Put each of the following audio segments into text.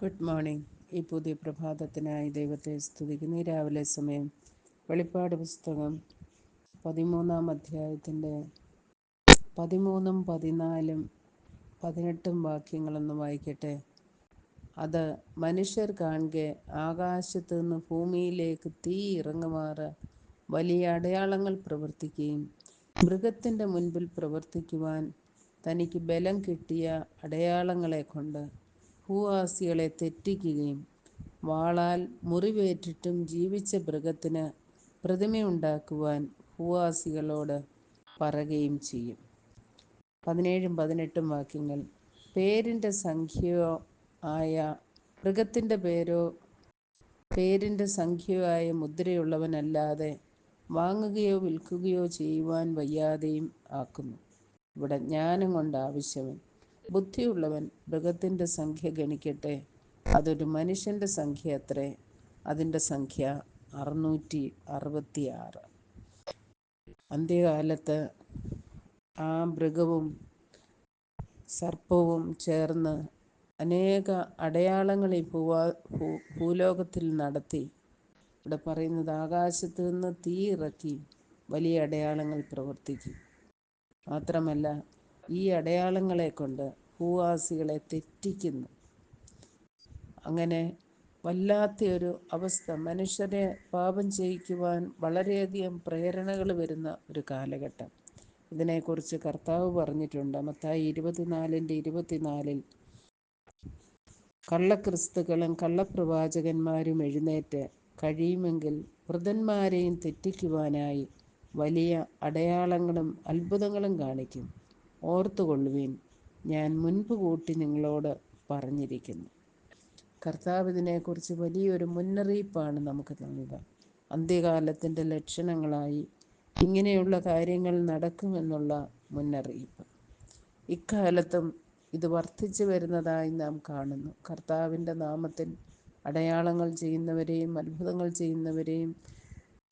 Good morning ഈ പുതിയ പ്രഭാതത്തിനായി ദൈവത്തെ സ്തുതിക്കുന്ന. രാവിലെ സമയം വെളിപ്പാട് പുസ്തകം പതിമൂന്നാം അധ്യായത്തിന്റെ പതിമൂന്നും പതിനാലും പതിനെട്ടും വാക്യങ്ങളൊന്ന് വായിക്കട്ടെ. അത് മനുഷ്യർ കാണുക ആകാശത്തു നിന്ന് ഭൂമിയിലേക്ക് തീ ഇറങ്ങുമാറ് വലിയ അടയാളങ്ങൾ പ്രവർത്തിക്കുകയും മൃഗത്തിന്റെ മുൻപിൽ പ്രവർത്തിക്കുവാൻ തനിക്ക് ബലം കിട്ടിയ അടയാളങ്ങളെ കൊണ്ട് ഭൂവാസികളെ തെറ്റിക്കുകയും വാളാൽ മുറിവേറ്റിട്ടും ജീവിച്ച മൃഗത്തിന് പ്രതിമയുണ്ടാക്കുവാൻ ഭൂവാസികളോട് പറയുകയും ചെയ്യും. പതിനേഴും പതിനെട്ടും വാക്യങ്ങൾ. പേരിന്റെ സംഖ്യയോ ആയ മൃഗത്തിന്റെ പേരോ പേരിന്റെ സംഖ്യയോ ആയ മുദ്രയുള്ളവനല്ലാതെ വാങ്ങുകയോ വിൽക്കുകയോ ചെയ്യുവാൻ വയ്യാതെയും ആക്കുന്നു. ഇവിടെ ജ്ഞാനം കൊണ്ട് ആവശ്യവൻ ബുദ്ധിയുള്ളവൻ മൃഗത്തിന്റെ സംഖ്യ ഗണിക്കട്ടെ. അതൊരു മനുഷ്യന്റെ സംഖ്യ അത്രേ. അതിന്റെ സംഖ്യ അറുന്നൂറ്റി അറുപത്തി ആറ് അന്ത്യകാലത്ത് ആ മൃഗവും സർപ്പവും ചേർന്ന് അനേക അടയാളങ്ങൾ ഈ ഭൂവാ ഭൂലോകത്തിൽ നടത്തി. ഇവിടെ പറയുന്നത് ആകാശത്ത് നിന്ന് തീ ഇറക്കി വലിയ അടയാളങ്ങൾ പ്രവർത്തിക്കും. മാത്രമല്ല ഈ അടയാളങ്ങളെ കൊണ്ട് ഭൂവാസികളെ തെറ്റിക്കുന്നു. അങ്ങനെ വല്ലാത്തൊരു അവസ്ഥ മനുഷ്യരെ പാപം ചെയ്യിക്കുവാൻ വളരെയധികം പ്രേരണകൾ വരുന്ന ഒരു കാലഘട്ടം. ഇതിനെക്കുറിച്ച് കർത്താവ് പറഞ്ഞിട്ടുണ്ട്. മത്തായി ഇരുപത്തിനാലിന്റെ ഇരുപത്തിനാലിൽ കള്ളക്രിസ്തുക്കളും കള്ളപ്രവാചകന്മാരും എഴുന്നേറ്റ് കഴിയുമെങ്കിൽ വൃതന്മാരെയും തെറ്റിക്കുവാനായി വലിയ അടയാളങ്ങളും അത്ഭുതങ്ങളും കാണിക്കും. ഓർത്തുകൊള്ളുവീൻ. ഞാൻ മുൻപ് കൂട്ടി നിങ്ങളോട് പറഞ്ഞിരിക്കുന്നു. കർത്താവ് ഇതിനെക്കുറിച്ച് വലിയൊരു മുന്നറിയിപ്പാണ് നമുക്ക് തന്നത് അന്ത്യകാലത്തിന്റെ ലക്ഷണങ്ങളായി ഇങ്ങനെയുള്ള കാര്യങ്ങൾ നടക്കുമെന്നുള്ള മുന്നറിയിപ്പ്. ഇക്കാലത്തും ഇത് വർദ്ധിച്ചു വരുന്നതായി നാം കാണുന്നു. കർത്താവിന്റെ നാമത്തിൽ അടയാളങ്ങൾ ചെയ്യുന്നവരെയും അത്ഭുതങ്ങൾ ചെയ്യുന്നവരെയും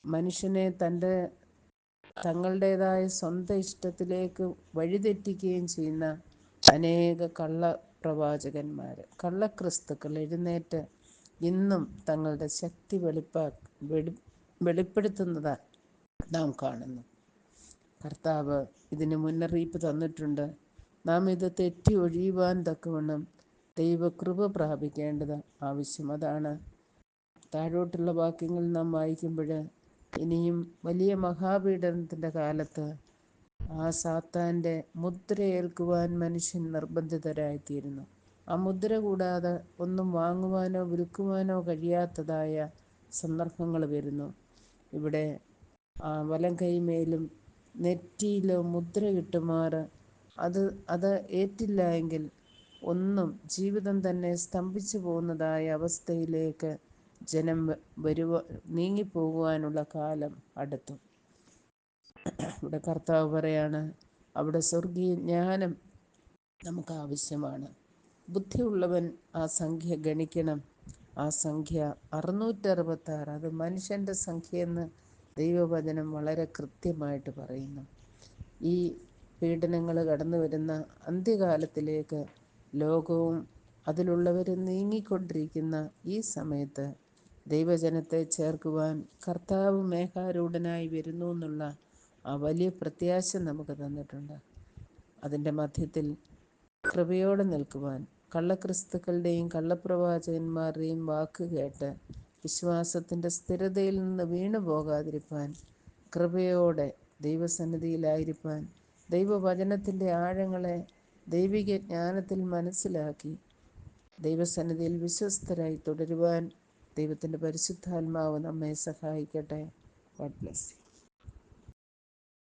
മനുഷ്യനെ തന്റെ തങ്ങളുടേതായ സ്വന്തം ഇഷ്ടത്തിലേക്ക് വഴിതെറ്റിക്കുകയും ചെയ്യുന്ന അനേക കള്ള പ്രവാചകന്മാർ കള്ളക്രിസ്തുക്കൾ എഴുന്നേറ്റ് ഇന്നും തങ്ങളുടെ ശക്തി വെളിപ്പാ വെളി വെളിപ്പെടുത്തുന്നതാണ് നാം കാണുന്നു. കർത്താവ് ഇതിന് മുന്നറിയിപ്പ് തന്നിട്ടുണ്ട്. നാം ഇത് തെറ്റി ഒഴിയുവാൻ തക്കവണ്ണം ദൈവകൃപ പ്രാപിക്കേണ്ടത് ആവശ്യം അതാണ്. താഴോട്ടുള്ള വാക്യങ്ങൾ നാം വായിക്കുമ്പോൾ ഇനിയും വലിയ മഹാപീഡനത്തിന്റെ കാലത്ത് ആ സാത്താന്റെ മുദ്രയേൽക്കുവാൻ മനുഷ്യൻ നിർബന്ധിതരായിത്തീരുന്നു. ആ മുദ്ര കൂടാതെ ഒന്നും വാങ്ങുവാനോ വിൽക്കുവാനോ കഴിയാത്തതായ സന്ദർഭങ്ങൾ വരുന്നു. ഇവിടെ വലം കൈമേലും നെറ്റിയിലോ മുദ്ര കിട്ടുമാറ് അത് അത് ഏറ്റില്ല എങ്കിൽ ഒന്നും ജീവിതം തന്നെ സ്തംഭിച്ചു പോകുന്നതായ അവസ്ഥയിലേക്ക് ജനം വരുവ നീങ്ങിപ്പോകുവാനുള്ള കാലം അടുത്തു. ഇവിടെ കർത്താവ് പറയാണ് അവിടെ സ്വർഗീയ ജ്ഞാനം നമുക്ക് ആവശ്യമാണ് ബുദ്ധിയുള്ളവൻ ആ സംഖ്യ ഗണിക്കണം. ആ സംഖ്യ അറുന്നൂറ്ററുപത്താറ്. അത് മനുഷ്യന്റെ സംഖ്യയെന്ന് ദൈവവചനം വളരെ കൃത്യമായിട്ട് പറയുന്നു. ഈ പീഡനങ്ങൾ കടന്നു വരുന്ന അന്ത്യകാലത്തിലേക്ക് ലോകവും അതിലുള്ളവർ നീങ്ങിക്കൊണ്ടിരിക്കുന്ന ഈ സമയത്ത് ദൈവജനത്തെ ചേർക്കുവാൻ കർത്താവ് മേഘാരൂഢനായി വരുന്നു എന്നുള്ള ആ വലിയ പ്രത്യാശ നമുക്ക് തന്നിട്ടുണ്ട്. അതിന്റെ മധ്യത്തിൽ കൃപയോടെ നിൽക്കുവാൻ കള്ളക്രിസ്തുക്കളുടെയും കള്ളപ്രവാചകന്മാരുടെയും വാക്ക് കേട്ട് വിശ്വാസത്തിന്റെ സ്ഥിരതയിൽ നിന്ന് വീണു പോകാതിരിപ്പാൻ കൃപയോടെ ദൈവസന്നിധിയിലായിരിക്കാൻ ദൈവവചനത്തിന്റെ ആഴങ്ങളെ ദൈവിക ജ്ഞാനത്തിൽ മനസ്സിലാക്കി ദൈവസന്നിധിയിൽ വിശ്വസ്തരായി തുടരുവാൻ ദൈവത്തിന്റെ പരിശുദ്ധാത്മാവ് നമ്മെ സഹായിക്കട്ടെ. God bless